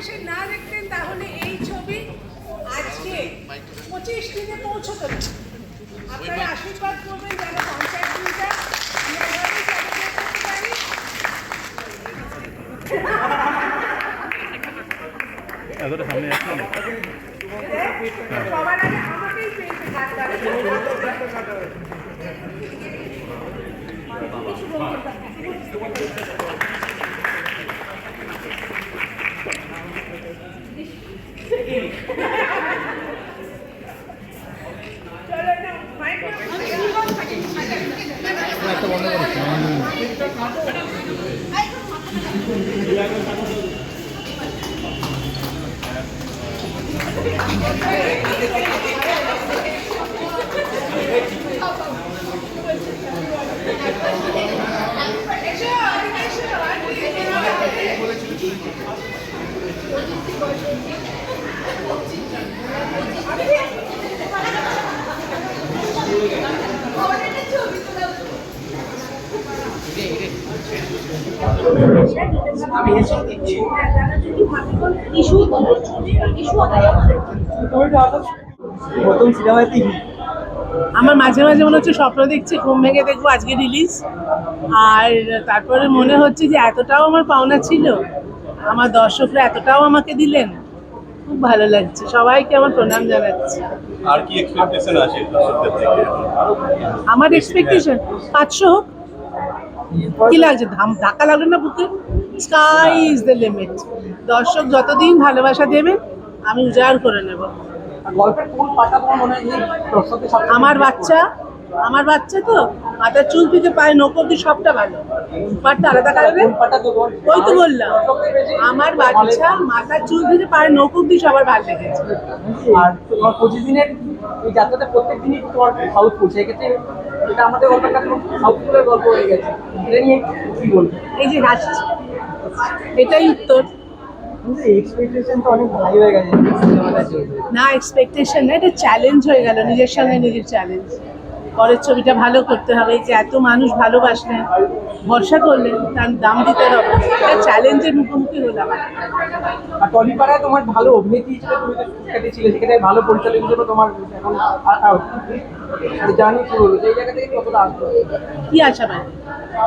এসে না দেখতেন তাহলে এই ছবি আজকে পঁচিশ দিনে পৌঁছতো না আপনারা আশীর্বাদ করবেন যেন পঞ্চায়েত দিনটা এভাবেই celebrate করতে পারি। এতটা সামনে আসছে না সবার আগে আমাকেই পেয়েছে হাত চলো না মাইক এসো এদিকে এসো প্রথম আমার মাঝে মাঝে মনে হচ্ছে স্বপ্ন দেখছি ঘুম ভেঙে দেখব আজকে রিলিজ আর তারপরে মনে হচ্ছে যে এতটাও আমার পাওনা ছিল আমার দর্শকরা এতটাও আমাকে দিলেন। খুব ভালো লাগছে। সবাইকে আমার প্রণাম জানাচ্ছি। আর কি এক্সপেকটেশন আছে দর্শকদের আমার এক্সপেকটেশন পাঁচশো হোক কি লাগছে? ধাম ধাক্কা লাগল না বুকে? স্কাই ইজ দ্য লিমিট দর্শক যতদিন ভালোবাসা দেবে আমি উজাড় করে নেব। আমার বাচ্চা আমার বাচ্চা তো মাথার চুল থেকে পায়ে নখ অব্দি সবটা ভালো। পাটটা আলাদা কারণে ওই তো বললাম। আমার বাচ্চা মাথার চুল থেকে পায়ে নখ অব্দি সবার ভালো লেগেছে। আর তোমার পঁচিশ দিনের এই যাত্রাতে প্রত্যেক দিনই তোমার হাউসফুল সেক্ষেত্রে এটা আমাদের গল্পটা গল্প হয়ে গেছে। এটা নিয়ে কি বলব? এই যে এটাই উত্তর। হয়ে না এক্সপেকটেশন না এটা চ্যালেঞ্জ হয়ে গেল নিজের সঙ্গে নিজের চ্যালেঞ্জ পরের ছবিটা ভালো করতে হবে যে এত মানুষ ভালোবাসলেন। ভরসা করলেন তার দাম দিতে হবে। এটা চ্যালেঞ্জের মুখোমুখি হলাম আর টলিপাড়ায় তোমার ভালো অভিনেত্রী হিসেবে তুমি তো সুখ্যাতি ছিলে সেখানে ভালো পরিচালক হিসেবে তোমার এখন জানি শুরু হলো সেই জায়গা থেকে কতটা আসবে? কি আশা পাই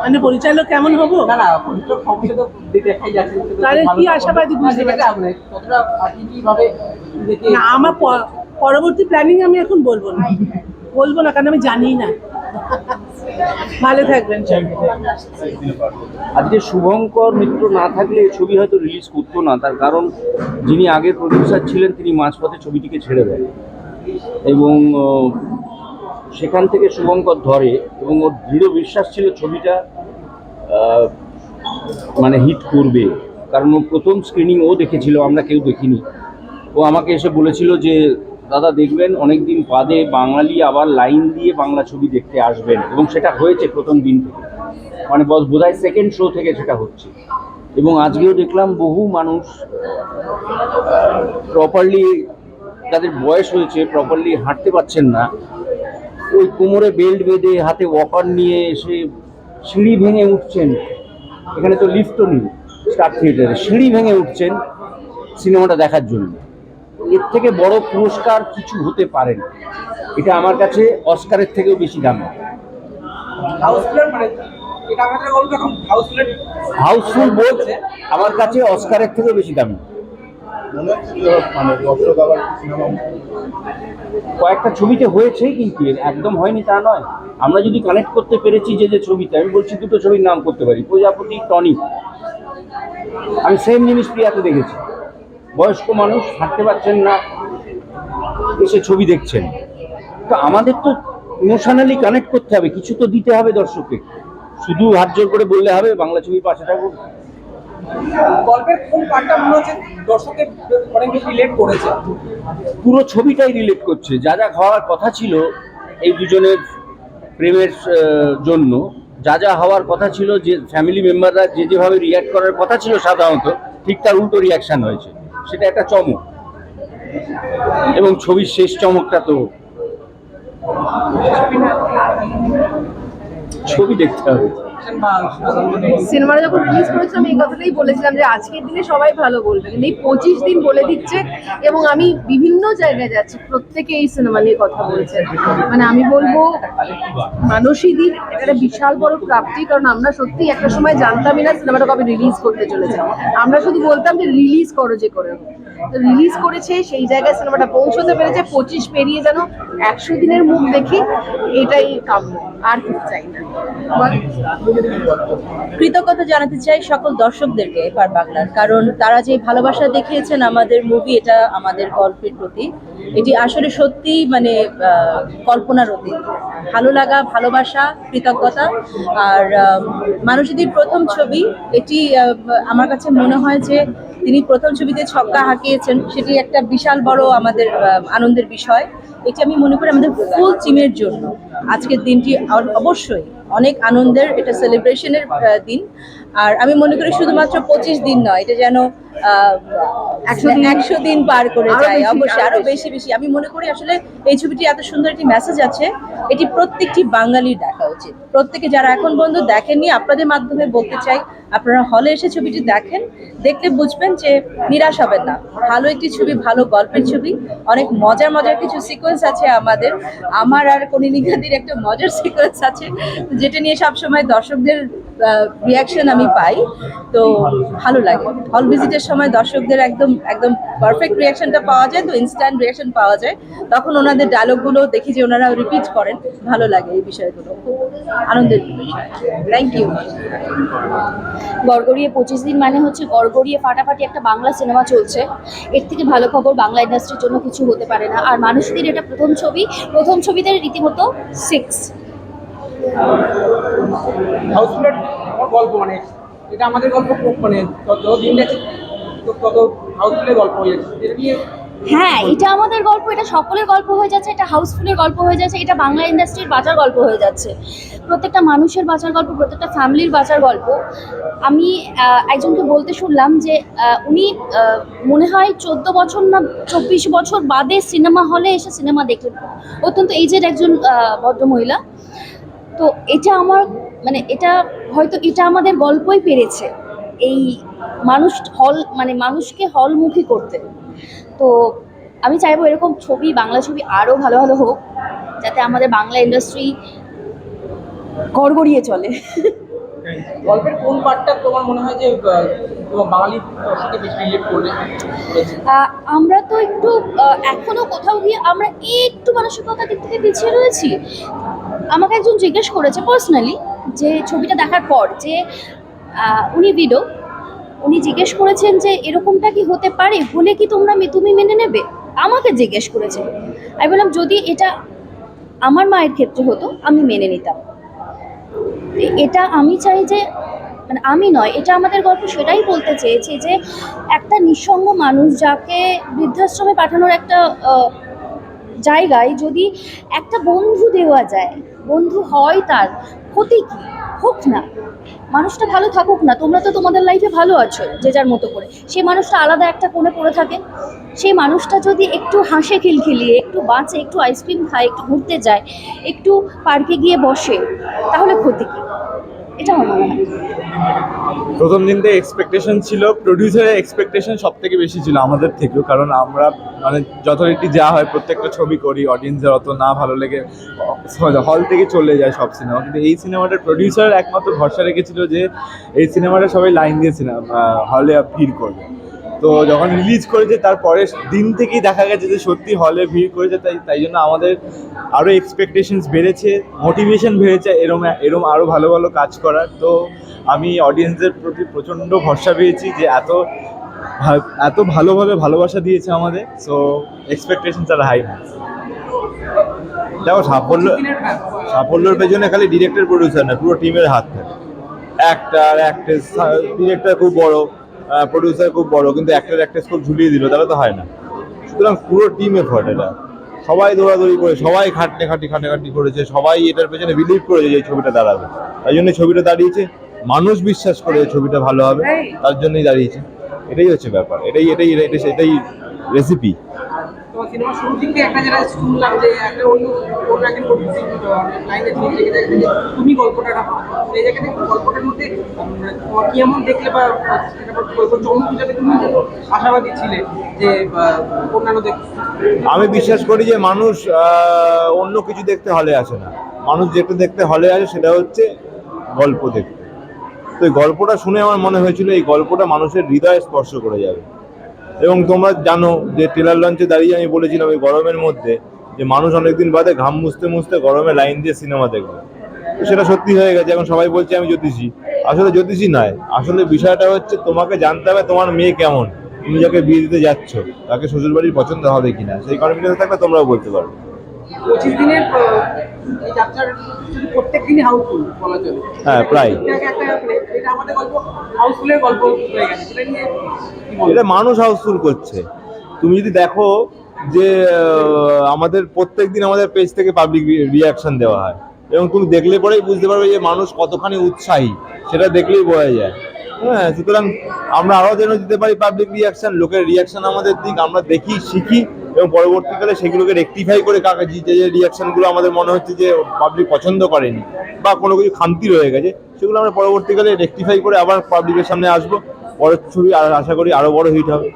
মানে পরিচালক কেমন হব? না না পরিচালক সমস্যা তো দেখাই যাচ্ছে তাহলে কি। আশাবাদী বুঝতে পারছি? আপনার কতটা আপনি কীভাবে না আমার পরবর্তী প্ল্যানিং আমি এখন বলব না। বলব না কারণ আমি জানি না। ভালো থাকবেন আজকে শুভঙ্কর মিত্র না থাকলে এই ছবি হয়তো রিলিজ করতো না। তার কারণ যিনি আগের প্রডিউসার ছিলেন, তিনি মাঝপথে ছবিটিকে ছেড়ে দেন। এবং সেখান থেকে শুভঙ্কর ধরে এবং ওর দৃঢ় বিশ্বাস ছিল ছবিটা মানে হিট করবে। কারণ ও প্রথম স্ক্রিনিং ও দেখেছিল, আমরা কেউ দেখিনি। ও আমাকে এসে বলেছিল যে দাদা দেখবেন অনেক দিন বাদে বাঙালি আবার লাইন দিয়ে বাংলা ছবি দেখতে আসবেন এবং সেটা হয়েছে প্রথম দিন থেকে। মানে বস বোধহয় সেকেন্ড শো থেকে সেটা হচ্ছে। এবং আজকেও দেখলাম বহু মানুষ প্রপারলি তাদের বয়স হয়েছে প্রপারলি হাঁটতে পারছেন না, ওই কোমরে বেল্ট বেঁধে হাতে ওয়াকার নিয়ে এসে সিঁড়ি ভেঙে উঠছেন। এখানে তো লিফটও নেই স্টার থিয়েটারে সিঁড়ি ভেঙে উঠছেন সিনেমাটা দেখার জন্য। এর থেকে বড় পুরস্কার কিছু হতে পারে না। এটা আমার কাছে অস্কারের থেকেও বেশি দামি। হাউসফুলের মানে হাউসফুল বলছে আমার কাছে অস্কারের থেকেও বেশি দামি। মনে কয়েকটা ছবিতে হয়েছে কিন্তু এর একদম হয়নি তা নয়। আমরা যদি কানেক্ট করতে পেরেছি যে যে ছবিতে আমি বলছি দুটো ছবির নাম করতে পারি। প্রজাপতি টনি। আমি সেম জিনিস প্রিয়াতে দেখেছি। বয়স্ক মানুষ হাঁটতে পারছেন না এসে ছবি দেখছেন। তো আমাদের তো ইমোশনালি কানেক্ট করতে হবে কিছু তো দিতে হবে দর্শককে। শুধু হাত জোর করে বললে হবে বাংলা ছবির পাশে থাকুন। গল্পের কোন পার্টটা মনে হচ্ছে দর্শকের অনেক বেশি রিলেট করেছে? পুরো ছবিটাই রিলেট করছে। যা যা হওয়ার কথা ছিল এই দুজনের প্রেমের জন্য যা যা হওয়ার কথা ছিল যে ফ্যামিলি মেম্বাররা যে যেভাবে রিয়াক্ট করার কথা ছিল সাধারণত ঠিক তার উল্টো রিয়াকশন হয়েছে। সেটা একটা চমক। এবং ছবির শেষ চমকটা তো ছবি দেখতে হবে। সিনেমাটা যখন রিলিজ করেছিলাম এই কথাটাই বলেছিলাম যে আজকের দিনে সবাই ভালো বলবে। কিন্তু এই পঁচিশ দিন বলে দিচ্ছে এবং আমি বিভিন্ন জায়গায় যাচ্ছি, প্রত্যেকে এই সিনেমা নিয়ে কথা বলছে। মানে আমি বলব মানসীদির এটা একটা বিশাল বড় প্রাপ্তি, কারণ আমরা সত্যি একটা সময় জানতামই না সিনেমাটা কবে রিলিজ করতে চলেছে। আমরা শুধু বলতাম যে রিলিজ করো যে করে রিলিজ করেছে, সেই জায়গায় সিনেমাটা পৌঁছতে পেরেছে, পঁচিশ পেরিয়ে যেন একশো দিনের মুখ দেখি, এটাই কাম্য, আর কিছু চাই না। কৃতজ্ঞতা জানাতে চাই সকল দর্শকদেরকে এপার বাংলার, কারণ তারা যে ভালোবাসা দেখিয়েছেন আমাদের মুভি এটা আমাদের গল্পের প্রতি। এটি আসলে সত্যি মানে কল্পনার অতীত। ভালো লাগা, ভালোবাসা, কৃতজ্ঞতা, আর মানুষদের প্রথম ছবি, এটি আমার কাছে মনে হয় যে তিনি প্রথম ছবিতে ছক্কা হাঁকিয়েছেন, সেটি একটা বিশাল বড় আমাদের আনন্দের বিষয়। এটি আমি মনে করি আমাদের ফুল টিমের জন্য। আজকের দিনটি অবশ্যই অনেক আনন্দের এটা সেলিব্রেশনের দিন। আর আমি মনে করি শুধুমাত্র পঁচিশ দিন নয় এটা যেন একশো দিন। পার করে যায় অবশ্যই আরও। বেশি। বেশি আমি মনে করি আসলে এই ছবিটি এত সুন্দর একটি মেসেজ আছে এটি প্রত্যেকটি বাঙালির দেখা উচিত। প্রত্যেকে যারা এখন বন্ধু দেখেননি আপনাদের মাধ্যমে বলতে চাই আপনারা হলে এসে ছবিটি দেখেন, দেখলে বুঝবেন যে নিরাশ হবেন না। ভালো একটি ছবি, ভালো গল্পের ছবি। অনেক মজার মজার কিছু সিকোয়েন্স আছে আমাদের। আমার আর কনিনিকাদির একটা মজার সিকোয়েন্স আছে, যেটা নিয়ে সবসময় দর্শকদের রিয়াকশন আমি পাই। তো ভালো লাগে। হল ভিজিটের সময় দর্শকদের একদম একদম পারফেক্ট রিয়াকশনটা পাওয়া যায়, তো ইনস্ট্যান্ট রিয়াকশন পাওয়া যায়। তখন ওনাদের ডায়লগগুলো দেখি যে ওনারা রিপিট করেন। ভালো লাগে এই বিষয়গুলো। খুব আনন্দের বিষয়। থ্যাংক ইউ গড়গড়িয়ে পঁচিশ দিন মানে হচ্ছে গড়গড়িয়ে ফাটাফাটি একটা বাংলা সিনেমা চলছে। এর থেকে ভালো খবর বাংলা ইন্ডাস্ট্রির জন্য কিছু হতে পারে না। আর মানুষদের এটা প্রথম ছবি, প্রথম ছবিতে রীতিমতো সিক্স হাউসফুলের গল্প মানে এটা আমাদের গল্প মানে যত যত দিন যাচ্ছে, তো- তত হাউসফুলের গল্প হয়ে যাচ্ছে। এটা নিয়ে হ্যাঁ এটা আমাদের গল্প, এটা সকলের গল্প হয়ে যাচ্ছে, এটা হাউসফুলের গল্প হয়ে যাচ্ছে, এটা বাংলা ইন্ডাস্ট্রির বাঁচার গল্প হয়ে যাচ্ছে। প্রত্যেকটা মানুষের বাঁচার গল্প, প্রত্যেকটা ফ্যামিলির বাঁচার গল্প। আমি একজনকে বলতে শুনলাম যে উনি মনে হয় চোদ্দ বছর না চব্বিশ বছর বাদে সিনেমা হলে এসে সিনেমা দেখলেন। অত্যন্ত এইজের একজন ভদ্রমহিলা। তো এটা আমার মানে এটা হয়তো এটা আমাদের গল্পই পেরেছে এই মানুষ হল মানে মানুষকে হলমুখী করতে। তো আমি চাইব এরকম ছবি বাংলা ছবি আরও ভালো ভালো হোক যাতে আমাদের বাংলা ইন্ডাস্ট্রি গড়গড়িয়ে চলে। গল্পের কোন পার্টটা তোমার মনে হয় যে বাঙালি বেশি রিলেট করবে আমরা তো একটু এখনও কোথাও গিয়ে আমরা একটু মানসিকতার দিক থেকে পিছিয়ে রয়েছি। আমাকে একজন জিজ্ঞেস করেছে পার্সোনালি যে ছবিটা দেখার পর যে উনি বিডো উনি জিজ্ঞেস করেছেন যে এরকমটা কি হতে পারে? হলে কি তোমরা তুমি মেনে নেবে? আমাকে জিজ্ঞেস করেছে। আমি বললাম, যদি এটা আমার মায়ের ক্ষেত্রে হতো, আমি মেনে নিতাম। এটা আমি চাই যে মানে আমি নয়, এটা আমাদের গল্প সেটাই বলতে চেয়েছি যে, একটা নিঃসঙ্গ মানুষ যাকে বৃদ্ধাশ্রমে পাঠানোর একটা জায়গায় যদি একটা বন্ধু দেওয়া যায় বন্ধু হয় তার, ক্ষতি কি? হোক না। মানুষটা ভালো থাকুক না, তোমরা তো তোমাদের লাইফে ভালো আছো, যে যার মতো করে। সেই মানুষটা আলাদা একটা কোণে পড়ে থাকে। সেই মানুষটা যদি একটু হাসে খিলখিলিয়ে, একটু বাঁচে, একটু আইসক্রিম খায়, একটু ঘুরতে যায়, একটু পার্কে গিয়ে বসে, তাহলে ক্ষতি কি? এটা আমার মনে প্রথম দিন থেকে এক্সপেকটেশন ছিল প্রডিউসারের এক্সপেকটেশন সব থেকে বেশি ছিল আমাদের থেকেও, কারণ আমরা মানে যথারীতি যা হয় প্রত্যেকটা ছবি করি অডিয়েন্সের অত না ভালো লেগে হল থেকে চলে যায় সব সিনেমা কিন্তু এই সিনেমাটার প্রডিউসার একমাত্র ভরসা রেখেছিল যে এই সিনেমাটা সবাই লাইন দিয়েছিলাম সিনেমা হলে ভিড় করবে। তো যখন রিলিজ করেছে, তার পরের দিন থেকেই দেখা গেছে যে সত্যি হলে ভিড় করেছে, তাই তাই জন্য আমাদের আরও এক্সপেকটেশনস বেড়েছে মোটিভেশন বেড়েছে, এরম এরম আরও ভালো ভালো কাজ করার। তো আমি অডিয়েন্সদের প্রতি প্রচণ্ড ভরসা পেয়েছি যে এত এত ভালোভাবে ভালোবাসা দিয়েছে আমাদের সো এক্সপেকটেশনস আর হাই দেখো, সাফল্য, সাফল্যের পেছনে খালি ডিরেক্টর প্রডিউসার না, পুরো টিমের হাত থাকে। অ্যাক্টার অ্যাক্ট্রেস ডিরেক্টর খুব বড়। প্রডিউসার খুব বড় কিন্তু একটার একটা খুব ঝুলিয়ে দিল তাহলে তো হয় না। সুতরাং পুরো টিম এফার্ট এটা। সবাই দৌড়াদৌড়ি করে সবাই খাটনে খাটি খাটে খাটি করেছে সবাই এটার পেছনে বিলিভ করেছে যে এই ছবিটা দাঁড়াবে। তাই জন্য ছবিটা দাঁড়িয়েছে। মানুষ বিশ্বাস করে যে ছবিটা ভালো হবে তার জন্যই দাঁড়িয়েছে। এটাই হচ্ছে ব্যাপার এটাই এটাই এটাই এটাই রেসিপি তোমার সিনেমা শুরু থেকে একটা শুনলাম যে একটা অন্য অন্য একজন লাইনে তুমি যে তুমি গল্পটা রাখো এই জায়গাতে গল্পটার মধ্যে তোমার কি এমন দেখলে বা চমক হিসাবে তুমি আশাবাদী ছিলে যে অন্যান্য দেখ আমি বিশ্বাস করি যে মানুষ অন্য কিছু দেখতে হলে আসে না। মানুষ যেটা দেখতে হলে আসে সেটা হচ্ছে গল্প দেখতে। তো এই গল্পটা শুনে আমার মনে হয়েছিল এই গল্পটা মানুষের হৃদয়ে স্পর্শ করে যাবে। এবং তোমরা জানো যে ট্রেলার লঞ্চে দাঁড়িয়ে আমি বলেছিলাম এই গরমের মধ্যে যে মানুষ অনেকদিন বাদে ঘাম মুছতে মুছতে গরমে লাইন দিয়ে সিনেমা দেখবে। সেটা সত্যি হয়ে গেছে, এখন সবাই বলছে আমি জ্যোতিষী। আসলে জ্যোতিষী নয়, আসলে বিষয়টা হচ্ছে তোমাকে জানতে হবে তোমার মেয়ে কেমন, তুমি যাকে বিয়ে দিতে যাচ্ছ, তাকে শ্বশুরবাড়ির পছন্দ হবে কিনা, সেই কনফিডেন্স থাকলে তোমরাও বলতে পারো। পঁচিশ দিনের যাত্রার প্রত্যেক দিনই হাউসফুল বলা চলে। হ্যাঁ, প্রায়। এটাকে একটা এটা আমাদের গল্প হাউসফুলের গল্প হয়ে গেছে। সেটা নিয়ে এটা মানুষ হাউসফুল করছে। তুমি যদি দেখো যে আমাদের প্রত্যেক দিন আমাদের পেজ থেকে পাবলিক রিয়াকশন দেওয়া হয়। এবং তুমি দেখলে পরেই বুঝতে পারবে যে মানুষ কতখানি উৎসাহী সেটা দেখলেই বোঝা যায়। হ্যাঁ সুতরাং আমরা আরও যেন দিতে পারি পাবলিক রিয়াকশন লোকের রিয়াকশন আমাদের দিক আমরা দেখি শিখি। এবং পরবর্তীকালে সেগুলোকে রেকটিফাই করে কাকা যে যে রিয়াকশনগুলো আমাদের মনে হচ্ছে যে পাবলিক পছন্দ করেনি বা কোনো কিছু খামতি রয়ে গেছে, সেগুলো আমরা পরবর্তীকালে রেকটিফাই করে আবার পাবলিকের সামনে আসব। পরের ছবি আর আশা করি আরও বড় হিট হবে।